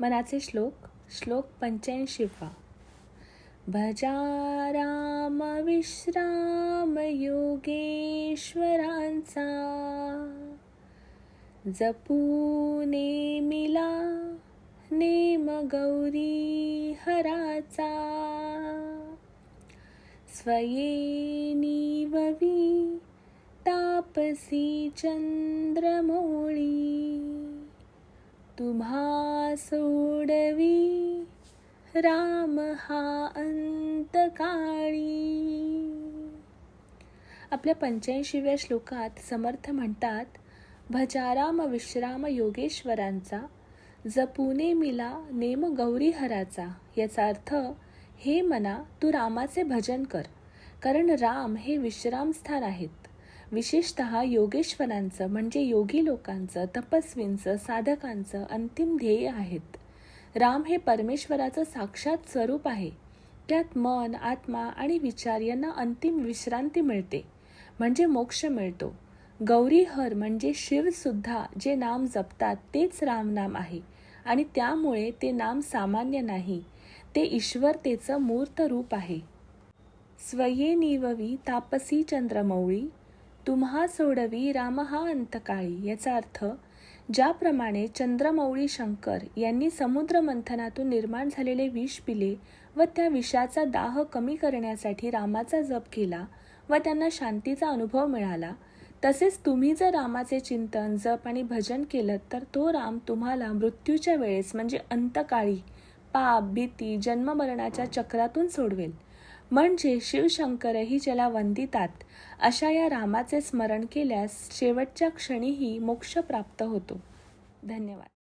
मनाचे श्लोक श्लोक पंच्याऐंशीवा भजा राम विश्राम योगेश्वरांचा. जपूने मिला नेम गौरी हराचा. स्वये निववी तापसी चंद्रमोळी तुम्हा सोडवी. राम हा अंतकाळी. आपल्या पंच्याऐंशीव्या श्लोकात समर्थ म्हणतात भजाराम विश्राम योगेश्वरांचा जपुने मिला नेम गौरीहराचा. याचा अर्थ हे मना तू रामाचे भजन कर कारण राम हे विश्रामस्थान आहेत. विशेषत योगेश्वरांचं म्हणजे योगी लोकांचं तपस्वींचं साधकांचं अंतिम ध्येय आहेत. राम हे परमेश्वराचं साक्षात स्वरूप आहे. त्यात मन आत्मा आणि विचार यांना अंतिम विश्रांती मिळते म्हणजे मोक्ष मिळतो. गौरीहर म्हणजे शिवसुद्धा जे नाम जपतात तेच रामनाम आहे. आणि त्यामुळे ते नाम सामान्य नाही ते ईश्वरतेचं मूर्त रूप आहे. स्वये निववी तापसी चंद्रमौळी तुम्हा सोडवी राम हा अंतकाळी. याचा अर्थ ज्याप्रमाणे चंद्रमौळी शंकर यांनी समुद्र मंथनातून निर्माण झालेले विष पिले व त्या विषाचा दाह कमी करण्यासाठी रामाचा जप केला व त्यांना शांतीचा अनुभव मिळाला तसेच तुम्ही जर रामाचे चिंतन जप आणि भजन केलं तर तो राम तुम्हाला मृत्यूच्या वेळेस म्हणजे अंतकाळी पाप भीती जन्ममरणाच्या चक्रातून सोडवेल. म्हणजे शिवशंकरही ज्याला वंदितात अशा या रामाचे स्मरण केल्यास शेवटच्या क्षणीही मोक्ष प्राप्त होतो. धन्यवाद.